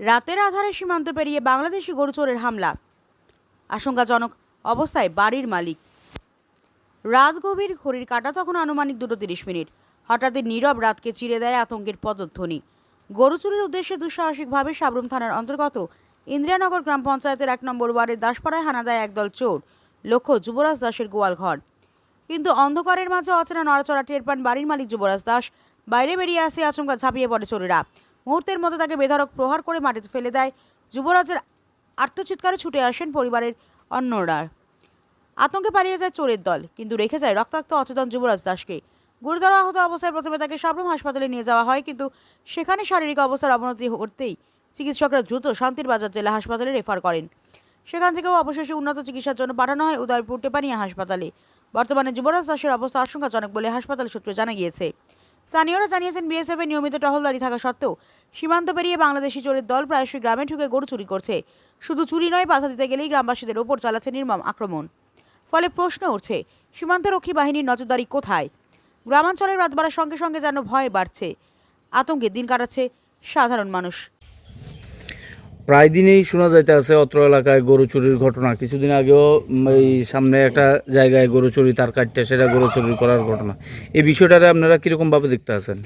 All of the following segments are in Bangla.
রাতের আধারে সীমান্ত পেরিয়ে বাংলাদেশি গরু চোরের হামলা। আশঙ্কাজনক অবস্থায় বাড়ির মালিক। রাত গভীর ঘড়ির কাটা তখন আনুমানিক দুটো তিরিশ মিনিট। হঠাৎই নীরব রাতকে চিরে দেয় আতঙ্কের পদধ্বনি। গরু চুরির উদ্দেশ্যে দুঃসাহসিকভাবে সাবরুম থানার অন্তর্গত ইন্দিরানগর গ্রাম পঞ্চায়েতের এক নম্বর ওয়ার্ডের দাসপাড়ায় হানা দেয় একদল চোর, লক্ষ্য যুবরাজ দাসের গোয়াল ঘর। কিন্তু অন্ধকারের মাঝে অচেনা নড়াচড়া টের পান বাড়ির মালিক যুবরাজ দাস। বাইরে বেরিয়ে আসে আচমকা ঝাঁপিয়ে পড়ে চোরেরা। মুহূর্তের মধ্যে তাকে বেধড়ক প্রহার করে মাটিতে ফেলে দেয়। যুবরাজের আত্মচিৎকারে ছুটে আসেন পরিবারের অন্যরা। আতঙ্কে পালিয়ে যায় চোরের দল, কিন্তু রেখে যায় রক্তাক্ত অচেতন যুবরাজ দাসকে। গুরুতর আহত অবস্থায় প্রথমে তাকে সাবরুম হাসপাতালে নিয়ে যাওয়া হয়, কিন্তু সেখানে শারীরিক অবস্থার অবনতি করতেই চিকিৎসকরা দ্রুত শান্তির বাজার জেলা হাসপাতালে রেফার করেন। সেখান থেকেও অবশেষে উন্নত চিকিৎসার জন্য পাঠানো হয় উদয়পুর টেপানিয়া হাসপাতালে। বর্তমানে যুবরাজ দাসের অবস্থা আশঙ্কাজনক বলে হাসপাতাল সূত্রে জানা গিয়েছে। স্থানীয়রা জানিয়েছেন বিএসএফ এর নিয়মিত টহলদারি থাকা সত্ত্বেও সীমান্ত পেরিয়ে বাংলাদেশি চোরের দল প্রায়শই গ্রামে ঢুকে গরু চুরি করছে। শুধু চুরি নয়, বাধা দিতে গেলেই গ্রামবাসীদের ওপর চালাচ্ছে নির্মম আক্রমণ। ফলে প্রশ্ন উঠছে, সীমান্তরক্ষী বাহিনীর নজরদারি কোথায়? গ্রামাঞ্চলের রাত বাড়ার সঙ্গে সঙ্গে যেন ভয় বাড়ছে। আতঙ্কে দিন কাটাচ্ছে সাধারণ মানুষ। প্রায় দিনেই শোনা যাইতে আছে অত্র এলাকায় গরু চুরির ঘটনা। কিছুদিন আগেও এই সামনে একটা জায়গায় গরু চুরি তার কাটতে সেটা গরু চুরি করার ঘটনা। এই বিষয়টারে আপনারা কীরকম ভাবে দেখতে আছেন?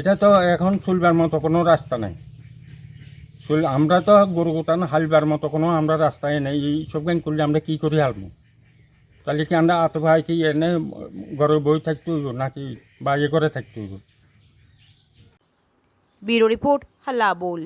এটা তো এখন চুলবার মতো কোনো রাস্তা নাই। চল আমরা তো গরু গোটান হালবার মতো কোনো আমরা রাস্তায় নেই। এই সব গান করলে আমরা কী করে হালবো? তাহলে কি আমরা আত ভাই কি এনে ঘরে বই থাকতে হইব নাকি বা বাইরে করে থাকতে হইব? ব্যুরো রিপোর্ট হাল্লা বোল